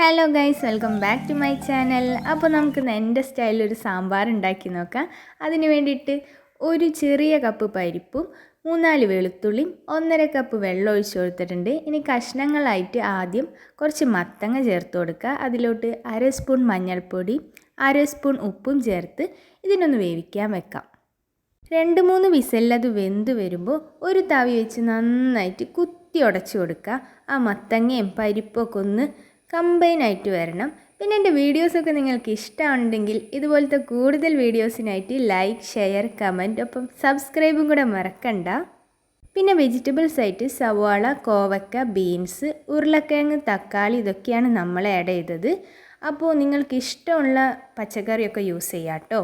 Hello guys welcome back to my channel അപ്പോൾ നമുക്ക് എന്റെ സ്റ്റൈലിൽ ഒരു സാമ്പാർ ഉണ്ടാക്കി നോക്കാം. അതിന് വേണ്ടിയിട്ട് ഒരു ചെറിയ കപ്പ് പരിപ്പും മൂന്നാൽ വെളുത്തുള്ളിയും ഒന്നര കപ്പ് വെള്ളം ഒഴിച്ച് കൊടുത്തിട്ടുണ്ട്. ഇനി കഷ്ണങ്ങളായിട്ട് ആദ്യം കുറച്ച് മത്തങ്ങ ചേർത്ത് കൊടുക്കുക. അതിലോട്ട് അര സ്പൂൺ മഞ്ഞൾപ്പൊടി അര സ്പൂൺ ഉപ്പും ചേർത്ത് ഇതിനൊന്ന് വേവിക്കാൻ വെക്കാം. രണ്ട് മൂന്ന് വിസലത് വെന്ത് വരുമ്പോൾ ഒരു തവി വെച്ച് നന്നായിട്ട് കുത്തി ഉടച്ചു കൊടുക്കുക. ആ മത്തങ്ങയും പരിപ്പൊക്കെ ഒന്ന് കമ്പൈൻ ആയിട്ട് വരണം. പിന്നെ എന്റെ വീഡിയോസൊക്കെ നിങ്ങൾക്ക് ഇഷ്ടമുണ്ടെങ്കിൽ ഇതുപോലത്തെ കൂടുതൽ വീഡിയോസിനായിട്ട് ലൈക്ക് ഷെയർ കമന്റ് ഒപ്പം സബ്സ്ക്രൈബും കൂടെ മറക്കണ്ട. പിന്നെ വെജിറ്റബിൾസ് ആയിട്ട് സവാള കോവക്ക ബീൻസ് ഉരുളക്കിഴങ്ങ് തക്കാളി ഇതൊക്കെയാണ് നമ്മൾ ആഡ് ചെയ്തത്. അപ്പോൾ നിങ്ങൾക്ക് ഇഷ്ടമുള്ള പച്ചക്കറിയൊക്കെ യൂസ് ചെയ്യാം കേട്ടോ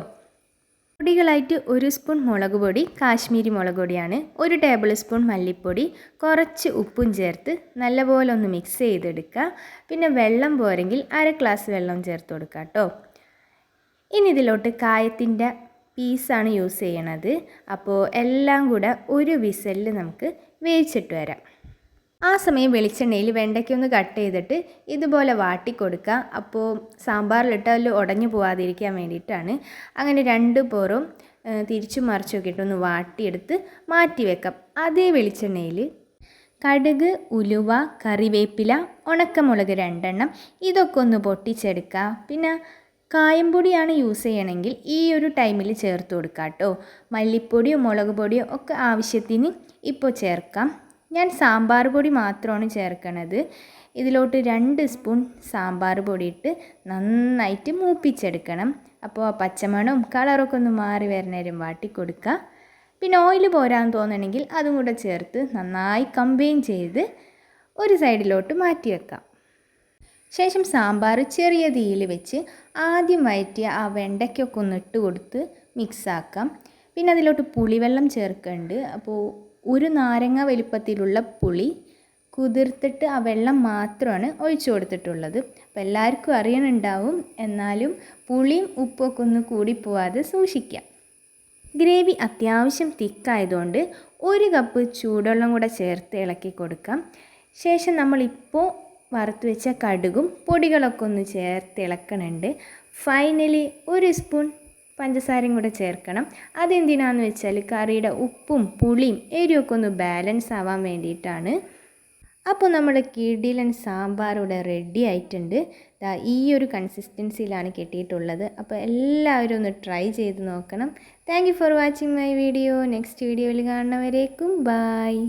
പൊടികളായിട്ട് ഒരു സ്പൂൺ മുളക് പൊടി കാശ്മീരി മുളക് പൊടിയാണ് ഒരു ടേബിൾ സ്പൂൺ മല്ലിപ്പൊടി കുറച്ച് ഉപ്പും ചേർത്ത് നല്ലപോലെ ഒന്ന് മിക്സ് ചെയ്തെടുക്കുക. പിന്നെ വെള്ളം പോരെങ്കിൽ അര ഗ്ലാസ് വെള്ളം ചേർത്ത് കൊടുക്കുക കേട്ടോ ഇനി ഇതിലോട്ട് കായത്തിന്റെ പീസാണ് യൂസ് ചെയ്യണത്. അപ്പോൾ എല്ലാം കൂടെ ഒരു വിസലിൽ നമുക്ക് വേവിച്ചിട്ട് വരാം. ആ സമയം വെളിച്ചെണ്ണയിൽ വെണ്ടയ്ക്കൊന്ന് കട്ട് ചെയ്തിട്ട് ഇതുപോലെ വാട്ടി കൊടുക്കുക. അപ്പോൾ സാമ്പാറിലിട്ട് അതിൽ ഉടഞ്ഞു പോവാതിരിക്കാൻ വേണ്ടിയിട്ടാണ്. അങ്ങനെ രണ്ട് പോറും തിരിച്ചു മറിച്ചൊക്കെ ഇട്ടൊന്ന് വാട്ടിയെടുത്ത് മാറ്റി വെക്കാം. അതേ വെളിച്ചെണ്ണയിൽ കടുക് ഉലുവ കറിവേപ്പില ഉണക്കമുളക് രണ്ടെണ്ണം ഇതൊക്കെ ഒന്ന് പൊട്ടിച്ചെടുക്കുക. പിന്നെ കായംപൊടിയാണ് യൂസ് ചെയ്യണമെങ്കിൽ ഈ ഒരു ടൈമിൽ ചേർത്ത് കൊടുക്കാം കേട്ടോ. മല്ലിപ്പൊടിയോ മുളക് പൊടിയോ ഒക്കെ ആവശ്യത്തിന് ഇപ്പോൾ ചേർക്കാം. ഞാൻ സാമ്പാർ പൊടി മാത്രമാണ് ചേർക്കണത്. ഇതിലോട്ട് രണ്ട് സ്പൂൺ സാമ്പാർ പൊടി ഇട്ട് നന്നായിട്ട് മൂപ്പിച്ചെടുക്കണം. അപ്പോൾ പച്ചമണവും കളറൊക്കെ ഒന്ന് മാറി വരുന്നേരം വാട്ടി കൊടുക്കുക പിന്നെ ഓയിൽ പോരാൻ തോന്നണമെങ്കിൽ അതും കൂടെ ചേർത്ത് നന്നായി കമ്പൈൻ ചെയ്ത് ഒരു സൈഡിലോട്ട് മാറ്റി വെക്കാം. ശേഷം സാമ്പാർ ചെറിയ തീയിൽ വെച്ച് ആദ്യം വയറ്റിയ ആ വെണ്ടയ്ക്കൊക്കെ ഒന്ന് ഇട്ട് കൊടുത്ത് മിക്സാക്കാം പിന്നെ അതിലോട്ട് പുളിവെള്ളം ചേർക്കുന്നുണ്ട് അപ്പോൾ ഒരു നാരങ്ങ വലിപ്പത്തിലുള്ള പുളി കുതിർത്തിട്ട് ആ വെള്ളം മാത്രമാണ് ഒഴിച്ചു കൊടുത്തിട്ടുള്ളത്. അപ്പോൾ എല്ലാവർക്കും അറിയണുണ്ടാവും. എന്നാലും പുളിയും ഉപ്പൊക്കെ ഒന്ന് കൂടിപ്പോവാതെ സൂക്ഷിക്കാം ഗ്രേവി അത്യാവശ്യം തിക്കായതുകൊണ്ട് ഒരു കപ്പ് ചൂടുവെള്ളം കൂടെ ചേർത്ത് ഇളക്കി കൊടുക്കാം. ശേഷം നമ്മളിപ്പോൾ വറുത്ത് വെച്ച കടുകും പൊടികളൊക്കെ ഒന്ന് ചേർത്ത് ഇളക്കണുണ്ട്. ഫൈനലി ഒരു സ്പൂൺ പഞ്ചസാരയും കൂടെ ചേർക്കണം. അതെന്തിനാന്ന് വെച്ചാൽ കറിയുടെ ഉപ്പും പുളിയും എരിവൊക്കെ ഒന്ന് ബാലൻസ് ആവാൻ വേണ്ടിയിട്ടാണ്. അപ്പോൾ നമ്മൾ കിടിലൻ സാമ്പാർ ഇവിടെ റെഡി ആയിട്ടുണ്ട്. ഈ ഒരു കൺസിസ്റ്റൻസിയിലാണ് കിട്ടിയിട്ടുള്ളത്. അപ്പോൾ എല്ലാവരും ഒന്ന് ട്രൈ ചെയ്ത് നോക്കണം. Thank for watching my video next വീഡിയോയിൽ കാണുന്നവരേക്കും ബായ്